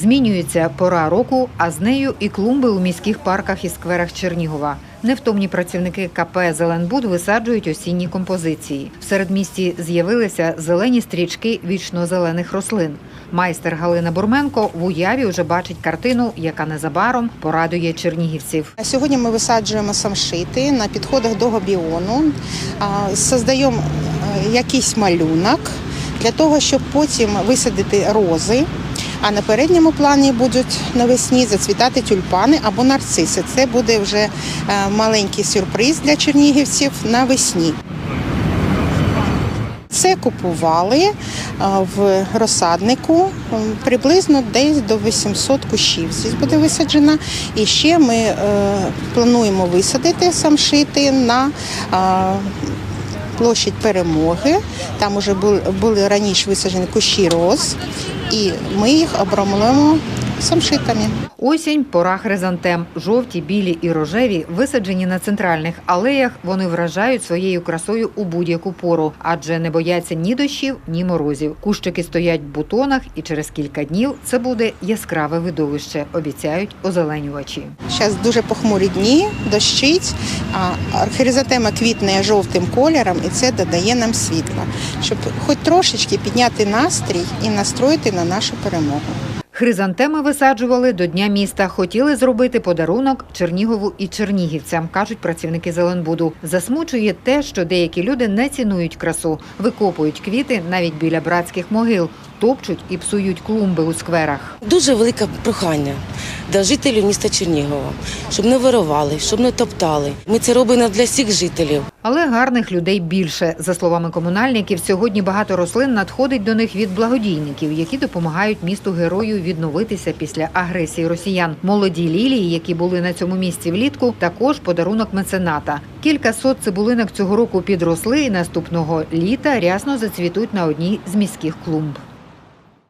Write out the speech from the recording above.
Змінюється пора року, а з нею і клумби у міських парках і скверах Чернігова. Невтомні працівники КП Зеленбуд висаджують осінні композиції. В середмісті з'явилися зелені стрічки вічно-зелених рослин. Майстер Галина Бурменко в уяві вже бачить картину, яка незабаром порадує чернігівців. Сьогодні ми висаджуємо самшити на підходах до габіону, создаємо е, якийсь малюнок для того, щоб потім висадити рози. А на передньому плані будуть навесні зацвітати тюльпани або нарциси. Це буде вже е, маленький сюрприз для чернігівців навесні. Це купували е, в розсаднику приблизно десь до 800 кущів. Здесь буде висаджена. І ще ми е, плануємо висадити самшити на площадь перемоги. Там вже були раніше висаджені кущі роз, і ми їх обрамуємо самшитами. Осінь пора хризантем. Жовті, білі і рожеві висаджені на центральних алеях. Вони вражають своєю красою у будь-яку пору, адже не бояться ні дощів, ні морозів. Кущики стоять в бутонах, і через кілька днів це буде яскраве видовище, обіцяють озеленювачі. Зараз дуже похмурі дні, дощить, а хризантема квітне жовтим кольором, і це додає нам світла, щоб хоч трошечки підняти настрій і настроїти на нашу перемогу. Хризантеми висаджували до Дня міста. Хотіли зробити подарунок Чернігову і чернігівцям, кажуть працівники Зеленбуду. Засмучує те, що деякі люди не цінують красу, викопують квіти навіть біля братських могил, топчуть і псують клумби у скверах. Дуже велике прохання до жителів міста Чернігова, щоб не вирували, щоб не топтали. Ми це робимо для всіх жителів. Але гарних людей більше. За словами комунальників, сьогодні багато рослин надходить до них від благодійників, які допомагають місту герою відновитися після агресії росіян. Молоді лілії, які були на цьому місці влітку, також подарунок мецената. Кілька сот цибулинок цього року підросли і наступного літа рясно зацвітуть на одній з міських клумб.